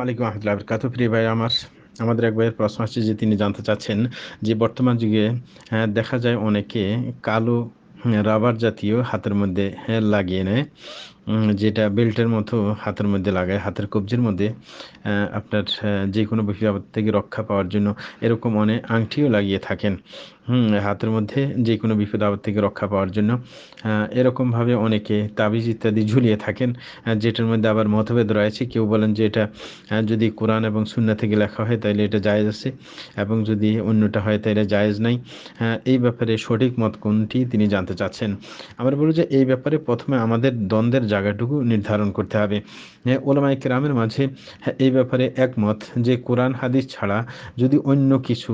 আলাইকুম আহমদুল্লাহ বরকাত প্রিয় ভাই আমার আমাদের এক ভাইয়ের প্রশ্ন আসছে যে তিনি জানতে চাচ্ছেন যে বর্তমান যুগে হ্যাঁ, দেখা যায় অনেকে কালো হ্যাঁ, রাবার জাতীয় হাতের মধ্যে হ্যাঁ, লাগিয়ে নেয়। যেটা বেল্টের মতো হাতের মধ্যে লাগায়, হাতের কবজির মধ্যে আপনার যে কোনো বিপদ থেকে রক্ষা পাওয়ার জন্য এরকম অনেক আংটিও লাগিয়ে থাকেন। হুম, হাতের মধ্যে যে কোনো বিপদ আপদ থেকে রক্ষা পাওয়ার জন্য এরকমভাবে অনেকে তাবিজ ইত্যাদি ঝুলিয়ে থাকেন যেটার মধ্যে আবার মতভেদ রয়েছে। কেউ বলেন যে এটা যদি কোরআন এবং সুন্না থেকে লেখা হয় তাহলে এটা জায়েজ আছে এবং যদি অন্যটা হয় তাহলে জায়েজ নাই। এই ব্যাপারে সঠিক মত কোনটি তিনি জানতে চাচ্ছেন? আমরা বলি যে এই ব্যাপারে প্রথমে আমাদের দ্বন্দ্বের জায়গাটুকু নির্ধারণ করতে হবে। ওলামা ইকরামের মাঝে এই ব্যাপারে একমত যে, কোরআন, হাদিস ছাড়া যদি অন্য কিছু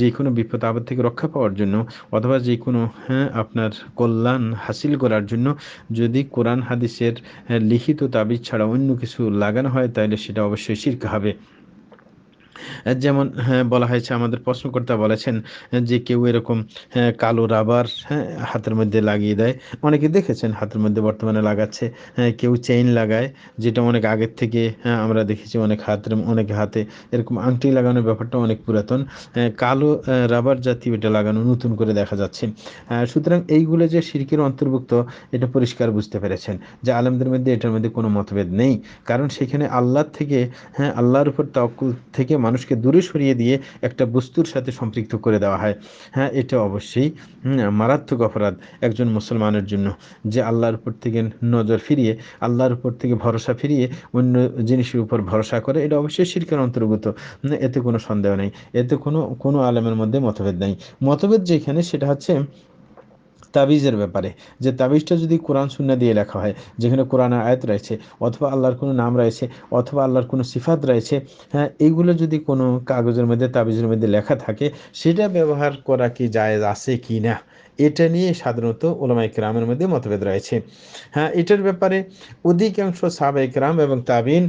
যে কোনো বিপদ আপদ থেকে রক্ষা পাওয়ার জন্য অথবা যে কোনো হ্যাঁ আপনার কল্যাণ হাসিল করার জন্য যদি কোরআন, হাদিসের লিখিত তাবিজ ছাড়া অন্য কিছু লাগানো হয়, তাহলে সেটা অবশ্যই শির্ক হবে। যেমন হ্যাঁ বলা হয়েছে, আমাদের প্রশ্নকর্তা বলেছেন যে কেউ এরকম হ্যাঁ কালো রাবার হ্যাঁ হাতের মধ্যে লাগিয়ে দেয়। অনেকে দেখেছেন হাতের মধ্যে বর্তমানে লাগাচ্ছে কেউ চেইন লাগায়, যেটা অনেক আগের থেকে আমরা দেখেছি অনেক হাতের, অনেক হাতে এরকম আংটি লাগানোর ব্যাপারটা অনেক পুরাতন। কালো রাবার জাতীয় এটা লাগানো নতুন করে দেখা যাচ্ছে। সুতরাং এইগুলো যে সিরকের অন্তর্ভুক্ত, এটা পরিষ্কার বুঝতে পেরেছেন যে আলমদের মধ্যে এটার মধ্যে কোনো মতভেদ নেই। কারণ সেখানে আল্লাহর থেকে হ্যাঁ আল্লাহর উপর তকুল থেকে মানুষকে দূরে সরিয়ে দিয়ে একটা বস্তুর সাথে সম্পৃক্ত করে দেওয়া হয়। হ্যাঁ এটা অবশ্যই মারাত্মক অপরাধ একজন মুসলমানের জন্য। যে আল্লাহর উপর থেকে নজর ফিরিয়ে, আল্লাহর উপর থেকে ভরসা ফিরিয়ে অন্য জিনিসের উপর ভরসা করে, এটা অবশ্যই শিরকের অন্তর্গত। এতে কোনো সন্দেহ নেই, এতে কোনো কোনো আলেমের মধ্যে মতভেদ নেই। মতভেদ যেখানে, সেটা হচ্ছে তাবিজের ব্যাপারে, যে তাবিজটা যদি কোরআন সুন্না দিয়ে লেখা হয়, যেখানে কোরআন আয়াত রয়েছে, অথবা আল্লাহর কোনো নাম রয়েছে, অথবা আল্লাহর কোনো সিফাত রয়েছে হ্যাঁ এইগুলো যদি কোনো কাগজের মধ্যে, তাবিজের মধ্যে লেখা থাকে, সেটা ব্যবহার করা কি জায়েজ আছে কি না? এটা নিয়ে সাধারণত ওলামাই ক্রামের মধ্যে মতভেদ রয়েছে। হ্যাঁ এটার ব্যাপারে অধিকাংশ সাবেক রাম এবং তাবিন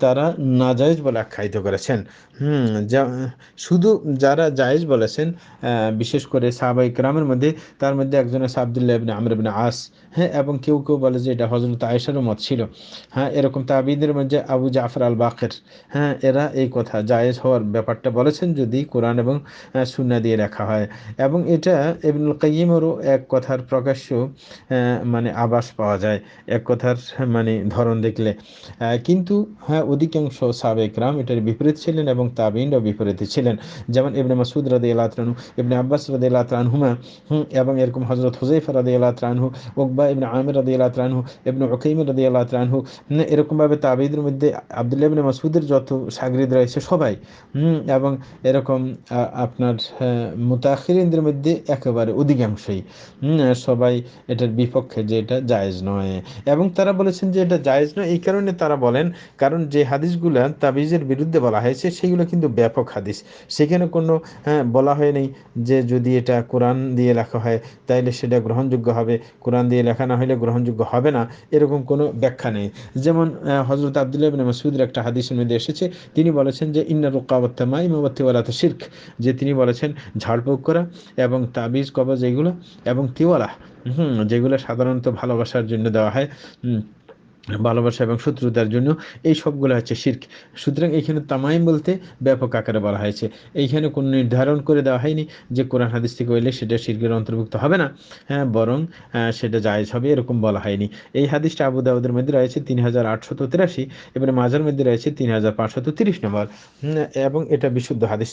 তারা নাজায়জ বলে আখ্যায়িত করেছেন। হুম, যা, শুধু যারা জায়েজ বলেছেন বিশেষ করে সাহাবাই রামের মধ্যে, তার মধ্যে একজন আছে আবদুল্লাহ আমর আস হ্যাঁ এবং কেউ কেউ বলে যে এটা হজরত আয়েশারও মত ছিল। হ্যাঁ এরকম তাবিদের মধ্যে আবু জাফর আল বাকের হ্যাঁ এরা এই কথা জায়েজ হওয়ার ব্যাপারটা বলেছেন যদি কোরআন এবং সুন্না দিয়ে রাখা হয়। এবং এটা ইবনুল কাইমরও এক কথার প্রকাশ্য মানে আবাস পাওয়া যায়। এক কথার মানে ধরন দেখলে। কিন্তু হ্যাঁ অধিকাংশ সাবেক রাম এটার বিপরীত ছিলেন এবং তাবিনরাও বিপরীতে ছিলেন। যেমন ইবনে মাসুদ রাদি আল্লাহ ত্রানহু ইবনে আব্বাস রাদি ত্রানহুমা এবং এরকম হজরত হুজাইফা রাদি আল্লাহ ত্রানহু ওকবা ইবনে আমির রাদি আল্লাহ ত্রানহু ইবনে ওকাইম রাদি আল্লাহ ত্রানহু এরকমভাবে তাবিদের মধ্যে আবদুল্লাহ ইবনে মাসুদের যত সাগরিদ রয়েছে সবাই এবং এরকম আপনার মুতাখিরিনদের মধ্যে একেবারে অধিকাংশই সবাই এটার বিপক্ষে যে এটা জায়েজ নয়। এবং তারা বলেছেন যে এটা জায়েজ নয়, এই কারণে তারা বলেন, কারণ যে হাদিসগুলো তাবিজের বিরুদ্ধে বলা হয়েছে সেইগুলো কিন্তু ব্যাপক হাদিস। সেখানে কোনো হ্যাঁ বলা হয়নি যে যদি এটা কোরআন দিয়ে লেখা হয়, তাইলে সেটা গ্রহণযোগ্য হবে। কোরআন দিয়ে লেখা না হলে গ্রহণযোগ্য হবে না, এরকম কোনো ব্যাখ্যা নেই। যেমন হজরত আবদুল্লাহ মাসুদের একটা হাদিসের মধ্যে এসেছে, তিনি বলেছেন যে, ইন্না রোকাবত্তামা ইমাবত্তিওয়ালাতে শির্ক যে তিনি বলেছেন, ঝাড়ফুঁক করা এবং তাবিজ কবজ, এগুলো এবং তিওয়ালা হুম যেগুলো সাধারণত ভালোবাসার জন্য দেওয়া হয় ভালোবাসা এবং শত্রুতার জন্য এই সবগুলো হচ্ছে শির্ক। সুতরাং এখানে তামাইম বলতে ব্যাপক আকারে বলা হয়েছে। এইখানে কোনো নির্ধারণ করে দেওয়া হয়নি যে কোরআন হাদিস থেকে হইলে সেটা শির্কের অন্তর্ভুক্ত হবে না। হ্যাঁ বরং সেটা জায়জ হবে এরকম বলা হয়নি। এই হাদিসটা আবু দাউদের মধ্যে রয়েছে তিন হাজার আটশত তিরাশি এবং মাজার মধ্যে রয়েছে তিন হাজার পাঁচশত তিরিশ নম্বর। এবং এটা বিশুদ্ধ হাদিস।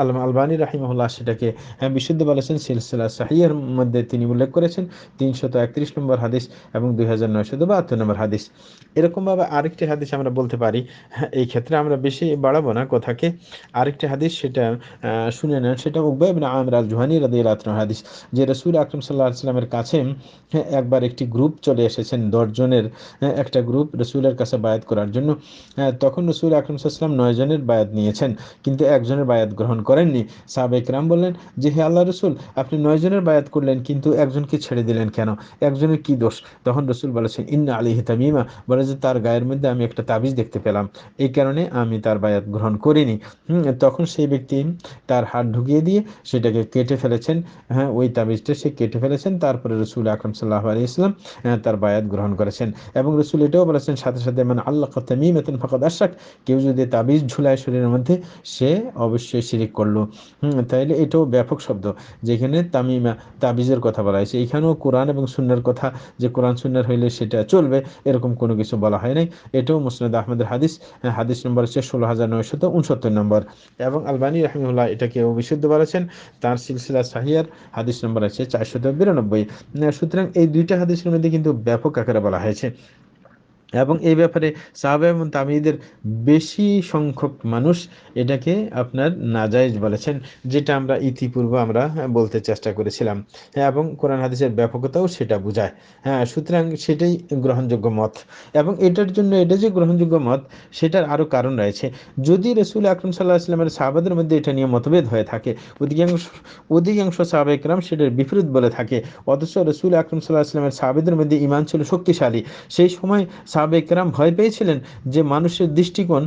আলম আলবানী রাহিমহল্লা সেটাকে বিশুদ্ধ বলেছেন। সিলসিলা সাহিয়ার মধ্যে তিনি উল্লেখ করেছেন তিনশত একত্রিশ নম্বর হাদিস এবং দুই হাজার নয়শত বাহাত্তর নম্বর হাদিস। এরকমভাবে আরেকটি হাদিস আমরা বলতে পারি হ্যাঁ, এই ক্ষেত্রে আমরা বেশি বাড়াবো না কথাকে। আরেকটি হাদিস সেটা শুনে নেন সেটা উকবা ইবনে আমর আল জুহানি রাদিয়াল্লাহু হাদিস যে রাসূল আকরাম সাল্লাল্লাহু আলাইহি কাছে হ্যাঁ, একবার একটি গ্রুপ চলে এসেছেন দশজনের হ্যাঁ, একটা গ্রুপ রসুলের কাছে বায়াত করার জন্য। তখন রসুল আকরম সাল্লাম নয় জনের বায়াত নিয়েছেন কিন্তু একজনের বায়াত গ্রহণ করেননি। সাবেক রাম বললেন যে হে আল্লাহ রসুল আপনি নয়জনের বায়াত করলেন কিন্তু একজনকে ছেড়ে দিলেন কেন? একজনের কি দোষ? তখন রসুল বলেছেন ইন্না আলী তামিম। তামিমা বলে যে তার গায়ের মধ্যে আমি একটা তাবিজ দেখতে পেলাম। এই কারণে আমি তার বায়াত গ্রহণ করিনি। তখন সেই ব্যক্তি তার হাত ঢুকিয়ে দিয়ে সেটাকে কেটে ফেলেছেন। হ্যাঁ ওই তাবিজটা সে কেটে ফেলেছেন। তারপরে রসুল আকরম সাল্লাহ আলী ইসলাম তার বায়াত গ্রহণ করেছেন। এবং রসুল এটাও বলেছেন, সাথে সাথে মানে আল্লাহ তামিম ফাঁকা আশাক কেউ যদি তাবিজ ঝুলায় শরীরের মধ্যে, সে অবশ্যই শিরিক করল। তাইলে এটাও ব্যাপক শব্দ, যেখানে তামিমা তাবিজের কথা বলা হয়েছে। এখানেও কোরআন এবং সুন্নার কথা, যে কোরআন সুন্নার হইলে সেটা চলবে, এরকম কোনো কিছু বলা হয় নাই। এটাও মুসনাদ আহমদের হাদিস। হাদিস নম্বর হচ্ছে ষোলো হাজার নয়শত উনসত্তর নম্বর। এবং আলবানী রহমুল্লাহ এটাকে বিশুদ্ধ বলেছেন। তার সিলসিলা সাহিয়ার হাদিস নম্বর আছে চারশত বিরানব্বই। সুতরাং এই দুইটা হাদিসের মধ্যে কিন্তু ব্যাপক আকারে বলা হয়েছে। এবং এই ব্যাপারে সাহাবা এবং তামিদের বেশি সংখ্যক মানুষ এটাকে আপনার নাজাইজ বলেছেন, যেটা আমরা ইতিপূর্বে আমরা বলতে চেষ্টা করেছিলাম। হ্যাঁ এবং কোরআন হাদিসের ব্যাপকতাও সেটা বোঝায়। হ্যাঁ সুতরাং সেটাই গ্রহণযোগ্য মত। এবং এটার জন্য এটা যে গ্রহণযোগ্য মত, সেটার আরও কারণ রয়েছে। যদি রসুল আকরম সাল্লাহ আসলামের সাহাবাদের মধ্যে এটা নিয়ে মতভেদ হয়ে থাকে, অধিকাংশ অধিকাংশ সাহাবা একরাম সেটার বিপরীত বলে থাকে। অথচ রসুল আকরম সাল্লাহ আসলামের সাহাবেদের মধ্যে ইমান ছিল শক্তিশালী। সেই সময় সাহাবে একরাম ভয় পেয়েছিলেন যে মানুষের দৃষ্টিকোণ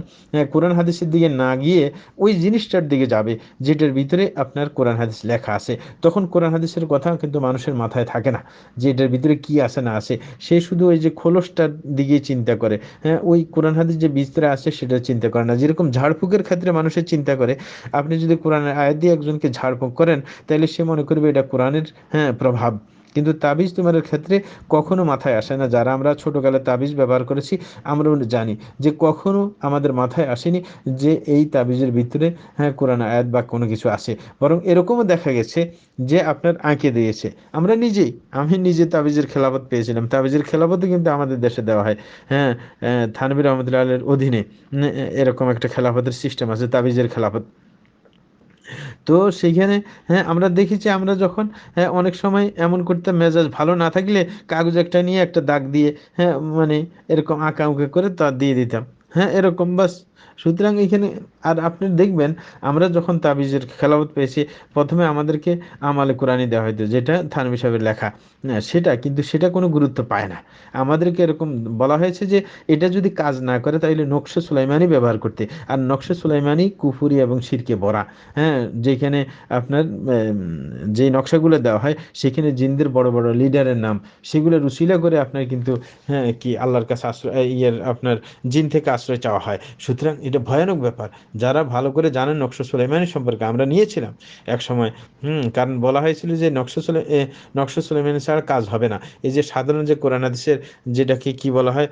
কোরআন হাদিসের দিকে না গিয়ে ওই জিনিসটার দিকে যাবে, যেটার ভিতরে আপনার কোরআন হাদিস লেখা আছে। তখন কোরআন হাদিসের কথা কিন্তু মানুষের মাথায় থাকে না যে এটার ভিতরে কি আছে না আছে। সে শুধু ওই যে খোলসটার দিকে চিন্তা করে। হ্যাঁ ওই কোরআন হাদিস যে ভিতরে আছে সেটা চিন্তা করে না। যেরকম ঝাড়ফুঁকের ক্ষেত্রে মানুষের চিন্তা করে, আপনি যদি কোরআনের আয়াত দিয়ে একজনকে ঝাড়ফুঁক করেন, তাহলে সে মনে করবে এটা কোরআনের হ্যাঁ প্রভাব। কিন্তু তাবিজ তোমারের ক্ষেত্রে কখনো মাথায় আসে না। যারা আমরা ছোটোকালে তাবিজ ব্যবহার করেছি, আমরাও জানি যে কখনো আমাদের মাথায় আসেনি যে এই তাবিজের ভিতরে হ্যাঁ কোরআন আয়াত বা কোনো কিছু আসে বরং এরকমও দেখা গেছে যে আপনার আঁকে দিয়েছে। আমরা নিজেই, আমি নিজে তাবিজের খেলাপত পেয়েছিলাম। তাবিজের খেলাপতও কিন্তু আমাদের দেশে দেওয়া হয়। হ্যাঁ থানবির রহমতুল্লাহ অধীনে এরকম একটা খেলাপতের সিস্টেম আছে, তাবিজের খেলাপত তো সেইখানে হ্যাঁ আমরা দেখেছি আমরা যখন হ্যাঁ অনেক সময় এমন করতে মেজাজ ভালো না থাকলে কাগজ একটা নিয়ে একটা দাগ দিয়ে হ্যাঁ মানে এরকম আঁকা উঁকা করে তা দিয়ে দিতাম। হ্যাঁ এরকম বাস। সুতরাং এখানে আর আপনি দেখবেন, আমরা যখন তাবিজের খেলাবত পেয়েছি, প্রথমে আমাদেরকে আমালে কোরআনি দেওয়া হয়তো যেটা থানবি সাহেবের লেখা। সেটা, কিন্তু সেটা কোনো গুরুত্ব পায় না। আমাদেরকে এরকম বলা হয়েছে যে, এটা যদি কাজ না করে তাহলে নকশা সুলাইমানি ব্যবহার করতে। আর নকশা সুলাইমানি কুফুরি এবং শিরকে বরা। হ্যাঁ যেখানে আপনার যে নকশাগুলো দেওয়া হয়, সেখানে জিনদের বড় বড় লিডারের নাম সেগুলো রুসিলা করে আপনার কিন্তু হ্যাঁ কি আল্লাহর কাছে আশ্রয়, ইয়ের আপনার জিন থেকে আশ্রয় চাওয়া হয়। সুতরাং এটা ভয়ানক ব্যাপার। যারা ভালো করে জানেন নকশা সুলাইমানি সম্পর্কে, আমরা নিয়েছিলাম এক সময় হুম, কারণ বলা হয়েছিল যে নকশা সুলাই নকশা সুলাইমানি ছাড়া কাজ হবে না। এই যে সাধারণ যে কোরআন হাদিসের যেটাকে কি বলা হয়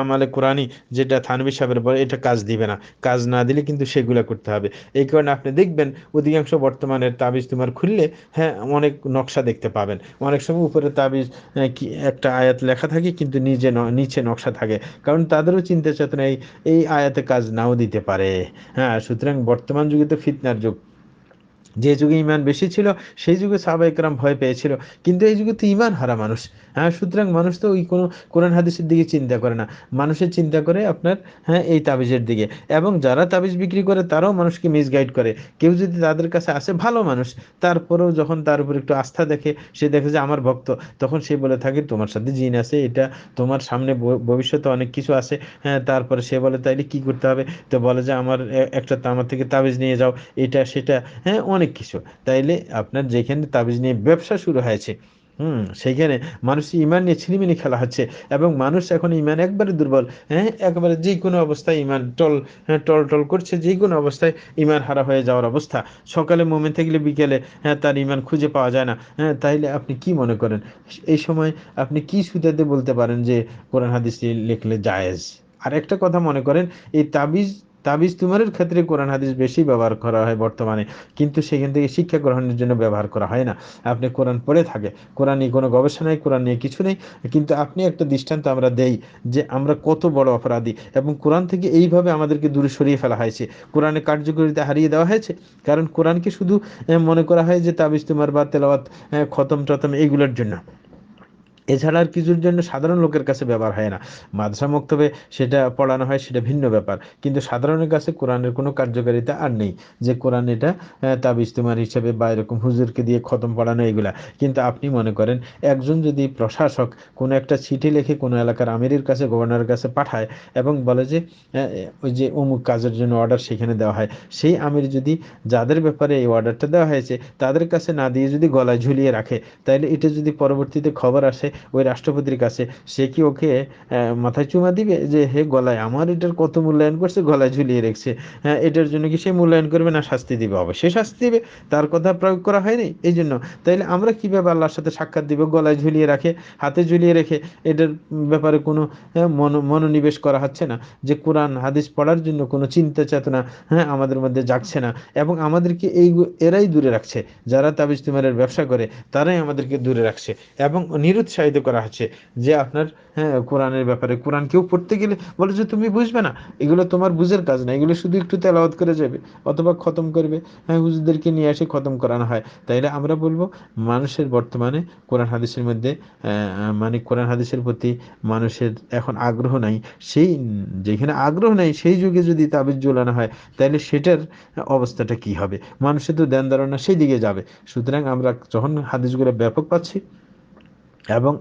আমালে কোরআনই, যেটা থানবি সাহেবের বলে, এটা কাজ দিবে না। কাজ না দিলে কিন্তু সেগুলো করতে হবে। এই কারণে আপনি দেখবেন অধিকাংশ বর্তমানের তাবিজ তোমার খুললে হ্যাঁ অনেক নকশা দেখতে পাবেন। অনেক সময় উপরে তাবিজ কি, একটা আয়াত লেখা থাকে, কিন্তু নিজে নিচে নকশা থাকে। কারণ তাদেরও চিন্তা চেতনা এই এই আয়াতে কাজ নাও দিতে পারে। হ্যাঁ সুতরাং বর্তমান যুগে তো ফিতনার যুগ। যে যুগে ইমান বেশি ছিল, সেই যুগে সাহাবা ভয় পেয়েছিল। কিন্তু এই যুগে তো ইমান হারা মানুষ। হ্যাঁ সুতরাং মানুষ তো ওই কোনো কোরআন হাদিসের দিকে চিন্তা করে না। মানুষের চিন্তা করে আপনার হ্যাঁ এই তাবিজের দিকে। এবং যারা তাবিজ বিক্রি করে, তারাও মানুষকে মিসগাইড করে। কেউ যদি তাদের কাছে আসে, ভালো মানুষ, তারপরেও যখন তার উপর একটু আস্থা দেখে, সে দেখে যে আমার ভক্ত, তখন সে বলে থাকে, তোমার সাথে জিন আছে, এটা তোমার সামনে ভবিষ্যতে অনেক কিছু আছে। হ্যাঁ তারপরে সে বলে, তাইলে কি করতে হবে? তো বলে যে, আমার একটা আমার থেকে তাবিজ নিয়ে যাও, এটা, সেটা হ্যাঁ অনেক কিছু। তাইলে আপনার যেখানে তাবিজ নিয়ে ব্যবসা শুরু হয়েছে হুম, সেইখানে মানুষ ইমান নিয়ে ছিনিমিনি খেলা হচ্ছে এবং মানুষ এখন ইমান একবারে দুর্বল হ্যাঁ একবারে যে কোনো অবস্থায় ইমান টল হ্যাঁ টল টল করছে যে কোনো অবস্থায় ইমান হারা হয়ে যাওয়ার অবস্থা। সকালে মোমেন থাকলে বিকেলে হ্যাঁ তার ইমান খুঁজে পাওয়া যায় না হ্যাঁ তাইলে আপনি কি মনে করেন? এই সময় আপনি কি সুতাতে বলতে পারেন যে কোরআন হাদিস লিখলে জায়েজ? আর একটা কথা মনে করেন, এই তাবিজ তাবিজ তুমারের ক্ষেত্রে কোরআন হাদিস বেশি ব্যবহার করা হয় বর্তমানে। কিন্তু সেখান থেকে শিক্ষা গ্রহণের জন্য ব্যবহার করা হয় না। আপনি কোরআন পড়ে থাকে। কোরআন নিয়ে কোনো গবেষণা নেই, কোরআন নিয়ে কিছু নেই। কিন্তু আপনি একটা দৃষ্টান্ত আমরা দেই যে আমরা কত বড় অপরাধী এবং কোরআন থেকে এইভাবে আমাদেরকে দূরে সরিয়ে ফেলা হয়েছে। কোরআনে কার্যকরিতা হারিয়ে দেওয়া হয়েছে। কারণ কোরআনকে শুধু মনে করা হয় যে তাবিজ তুমার বা তেলাওয়াত খতম টতম এইগুলোর জন্য। এছাড়া আর কিছুর জন্য সাধারণ লোকের কাছে ব্যবহার হয় না। মাদ্রাসা মক্তবে সেটা পড়ানো হয়, সেটা ভিন্ন ব্যাপার। কিন্তু সাধারণের কাছে কোরআনের কোনো কার্যকারিতা আর নেই। যে কোরআন এটা তাবিজ তোমার হিসাবে বা এরকম হুজুরকে দিয়ে খতম পড়ানো, এগুলা। কিন্তু আপনি মনে করেন, একজন যদি প্রশাসক কোনো একটা চিঠি লিখে কোনো এলাকার আমিরের কাছে, গভর্নরের কাছে পাঠায় এবং বলে যে ওই যে অমুক কাজের জন্য অর্ডার সেখানে দেওয়া হয়, সেই আমির যদি যাদের ব্যাপারে এই অর্ডারটা দেওয়া হয়েছে, তাদের কাছে না দিয়ে যদি গলায় ঝুলিয়ে রাখে, তাহলে এটা যদি পরবর্তীতে খবর আসে ওই রাষ্ট্রপতির কাছে, সে কি ওকে মাথায় চুমা দিবে যে, হে গলায় আমার এটার কত মূল্যায়ন করছে, গলায় ঝুলিয়ে রেখেছে। হ্যাঁ এটার জন্য কি সে মূল্যায়ন করবে না শাস্তি দিবে? অবশ্যই শাস্তি দিবে, তার কথা প্রয়োগ করা হয়নি এই জন্য তাইলে আমরা কীভাবে আল্লাহর সাথে সাক্ষাৎ দিব, গলায় ঝুলিয়ে রাখে, হাতে ঝুলিয়ে রেখে? এটার ব্যাপারে কোনো মনো, মনোনিবেশ করা হচ্ছে না যে, কোরআন, হাদিস পড়ার জন্য কোনো চিন্তা চেতনা হ্যাঁ আমাদের মধ্যে জাগছে না। এবং আমাদেরকে এই এরাই দূরে রাখছে। যারা তাবিজ তুমারের ব্যবসা করে, তারাই আমাদেরকে দূরে রাখছে। এবং নিরুৎসাহিত করা হচ্ছে যে আপনার হ্যাঁ কোরআনের ব্যাপারে, কোরআন কেউ পড়তে গেলে বলে যে তুমি বুঝবে না। এগুলো তোমার বুঝের কাজ না, এগুলো শুধু একটু তেলাওয়াত করে যাবে, অথবা খতম করবে। হ্যাঁ হুজুরদেরকে নিয়ে এসে খতম করানো হয়। তাইলে আমরা বলব, মানুষের বর্তমানে কোরআন হাদিসের মধ্যে মানে কোরআন হাদিসের প্রতি মানুষের এখন আগ্রহ নাই। সেই, যেখানে আগ্রহ নাই, সেই যুগে যদি তাবিজ ঝোলানো হয় তাহলে সেটার অবস্থাটা কি হবে? মানুষের তো ধ্যান ধারণা সেই দিকে যাবে। সুতরাং আমরা যখন হাদিসগুলো ব্যাপক পাচ্ছি এবং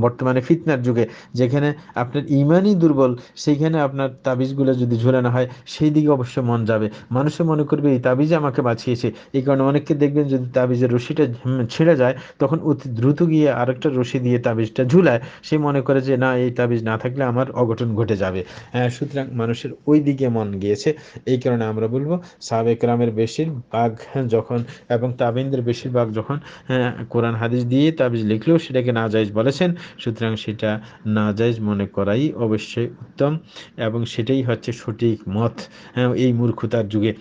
বর্তমানে ফিতনার যুগে, যেখানে আপনার ইমানই দুর্বল, সেইখানে আপনার তাবিজগুলো যদি ঝোলানো হয়, সেই দিকে অবশ্য মন যাবে। মানুষে মনে করবে, এই তাবিজ আমাকে বাঁচিয়েছে। এই কারণে অনেককে দেখবেন যদি তাবিজের রশিটা ছেড়ে যায়, তখন অতি দ্রুত গিয়ে আরেকটা রশি দিয়ে তাবিজটা ঝুলায়। সে মনে করে যে, না, এই তাবিজ না থাকলে আমার অঘটন ঘটে যাবে। হ্যাঁ সুতরাং মানুষের ওই দিকে মন গিয়েছে। এই কারণে আমরা বলব সাবেক রামের বেশিরভাগ, যখন, এবং তাবিনদের বেশিরভাগ যখন কোরআন হাদিস দিয়ে তাবিজ লিখলেও সেটাকে না নাজাইজ বলেছেন সুতরাং সেটা নাজাইজ মনে করাই অবশ্যই উত্তম এবং সেটাই হচ্ছে সঠিক মত হ্যাঁ, এই মূর্খতার যুগে।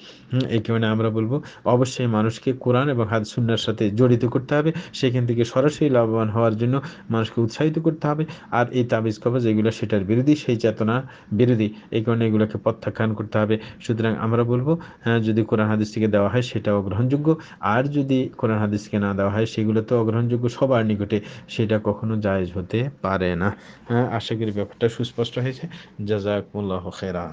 এই কারণে আমরা বলব অবশ্যই মানুষকে কোরআন এবং হাত সুন্নার সাথে জড়িত করতে হবে। সেখান থেকে সরাসরি লাভবান হওয়ার জন্য মানুষকে উৎসাহিত করতে হবে। আর এই তাবিজ কবজ এগুলো সেটার বিরোধী, সেই চেতনা বিরোধী, এই কারণে এগুলোকে প্রত্যাখ্যান করতে হবে। সুতরাং আমরা বলব হ্যাঁ যদি কোরআন হাদিস থেকে দেওয়া হয় সেটাও গ্রহণযোগ্য। আর যদি কোরআন হাদিসকে না দেওয়া হয় সেগুলো তো অগ্রহণযোগ্য সবার নিকটে, সেটা কখনো জায়েজ হতে পারে না। হ্যাঁ আশা করি ব্যাপারটা সুস্পষ্ট হয়েছে। জাজাকুল্লাহ খেরা